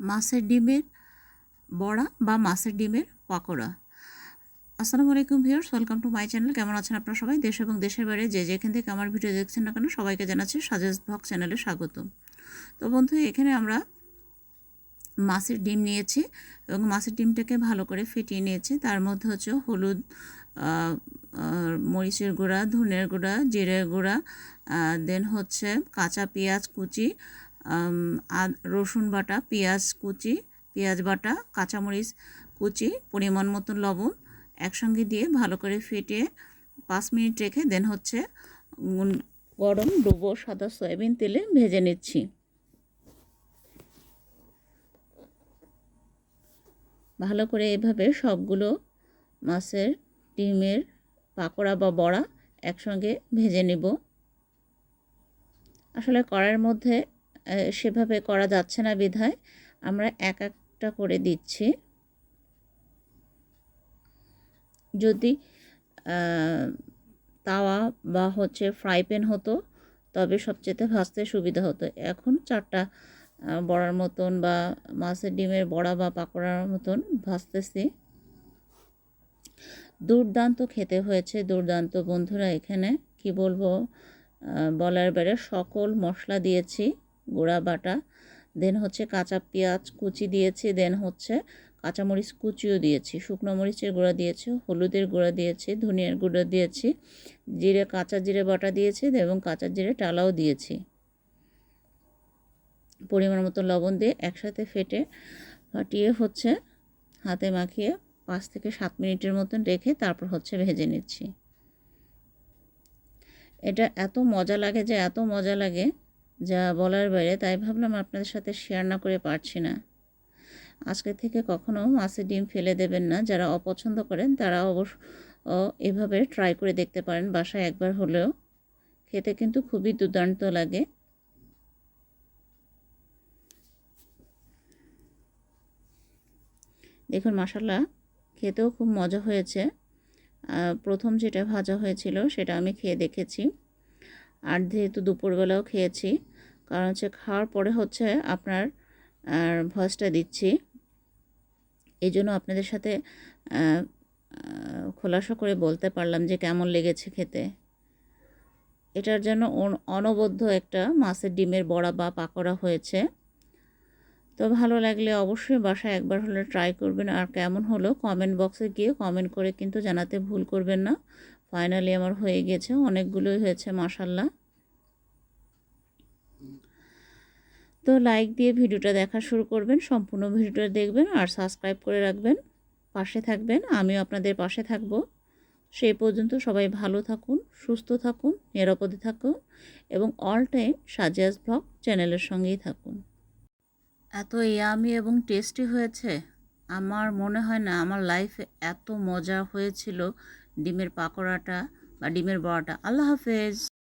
মাছের ডিমের বড়া বা মাছের ডিমের পাকোড়া। আসসালামু আলাইকুম viewers, welcome to my channel. কেমন আছেন আপনারা সবাই? দেশ এবং দেশের বাইরে যে যেখান থেকে আমার ভিডিও দেখছেন না কেন, সবাইকে জানাচ্ছি সাজেজ ব্লগ চ্যানেলে স্বাগত তো বন্ধু, এখানে আমরা মাছের ডিম নিয়েছি এবং মাছের ডিমটাকে ভালো করে ফেটিয়ে নিয়েছি। তার মধ্যে হচ্ছে হলুদ মরিচের গুঁড়া ধনের গুঁড়া, জিরের গুঁড়া দেন হচ্ছে কাঁচা পেঁয়াজ কুচি রসুন বাটা, পেঁয়াজ কুচি, পেঁয়াজ বাটা, কাঁচামরিচ কুচি, পরিমাণ মতো লবণ একসঙ্গে দিয়ে ভালো করে ফেটিয়ে পাঁচ মিনিট রেখে দেন হচ্ছে গরম ডুবো সাদা সয়াবিন তেলে ভেজে নিচ্ছি। ভালো করে এভাবে সবগুলো মাছের, ডিমের পাকোড়া বা বড়া একসঙ্গে ভেজে নেব। আসলে কড়াইয়ের মধ্যে সেভাবে করা যাচ্ছে না বিধায়। আমরা এক একটা করে দিচ্ছি। যদি তাওয়া বা হচ্ছে ফ্রাই প্যান হতো, তবে সবচেয়ে ভাজতে সুবিধা হতো। এখন চারটা বড়ার মতন বা মাছের ডিমের বড়া বা পাকোড়ার মতন ভাজতেছি। দুর্দান্ত খেতে হয়েছে, দুর্দান্ত। বন্ধুরা, এখানে কি বলব? বলার বেড়ে সকল মশলা দিয়েছি। গুঁড়া বাটা দেন হচ্ছে কাঁচা পেঁয়াজ কুচি দিয়েছি দেন হচ্ছে কাঁচামরিচ কুচিও দিয়েছি, শুকনো মরিচের গুঁড়া দিয়েছি, হলুদের গুঁড়া দিয়েছি, ধনিয়ার গুঁড়া দিয়েছি, জিরে, কাঁচা জিরে বাটা দিয়েছি, এবং কাঁচা জিরে টালাও দিয়েছি। পরিমাণ মতো লবণ দিয়ে একসাথে ফেটে ফাটিয়ে হচ্ছে হাতে মাখিয়ে পাঁচ থেকে সাত মিনিটের মতন রেখে তারপর হচ্ছে ভেজে নিচ্ছি। এটা এত মজা লাগে যে, এত মজা লাগে যা বলার বাইরে তাই ভাবলাম আপনাদের সাথে শেয়ার না করে পারছি না। আজকে থেকে কখনো মাছের ডিম ফেলে দেবেন না, যারা অপছন্দ করেন তারা অবশ্য এভাবে ট্রাই করে দেখতে পারেন, বাসায় একবার হলেও। খেতে কিন্তু খুবই দুর্দান্ত লাগে। দেখুন মশালা খেতেও খুব মজা হয়েছে। প্রথম যেটা ভাজা হয়েছিল সেটা আমি খেয়ে দেখেছি। আর যেহেতু দুপুরবেলাও খেয়েছি কারণ হচ্ছে খাওয়ার পরে হচ্ছে আপনার ভয়েসটা দিচ্ছি। এই জন্য আপনাদের সাথে খোলাসা করে বলতে পারলাম যে কেমন লেগেছে খেতে। এটার জন্য অন- অনবদ্য একটা মাছের ডিমের বড়া বা পাকোড়া হয়েছে। তো ভালো লাগলে অবশ্যই বাসায় একবার হলে ট্রাই করবেন। আর কেমন হলো কমেন্ট বক্সে গিয়ে কমেন্ট করে কিন্তু জানাতে ভুল করবেন না। ফাইনালি আমার হয়ে গেছে, অনেকগুলোই হয়েছে মাসাল্লাহ তো লাইক দিয়ে ভিডিওটা দেখা শুরু করবেন, সম্পূর্ণ ভিডিওটা দেখবেন আর সাবস্ক্রাইব করে রাখবেন। পাশে থাকবেন, আমিও আপনাদের পাশে থাকব। সেই পর্যন্ত সবাই ভালো থাকুন, সুস্থ থাকুন, নিরাপদে থাকুন এবং অল টাইম সাজিয়াস ব্লগ চ্যানেলের সঙ্গেই থাকুন। এত ইয়ামি এবং টেস্টি হয়েছে। আমার মনে হয় না, আমার লাইফে এত মজা হয়েছিল। ডিমের পাকোড়াটা বা ডিমের বড়াটা। আল্লাহ হাফেজ।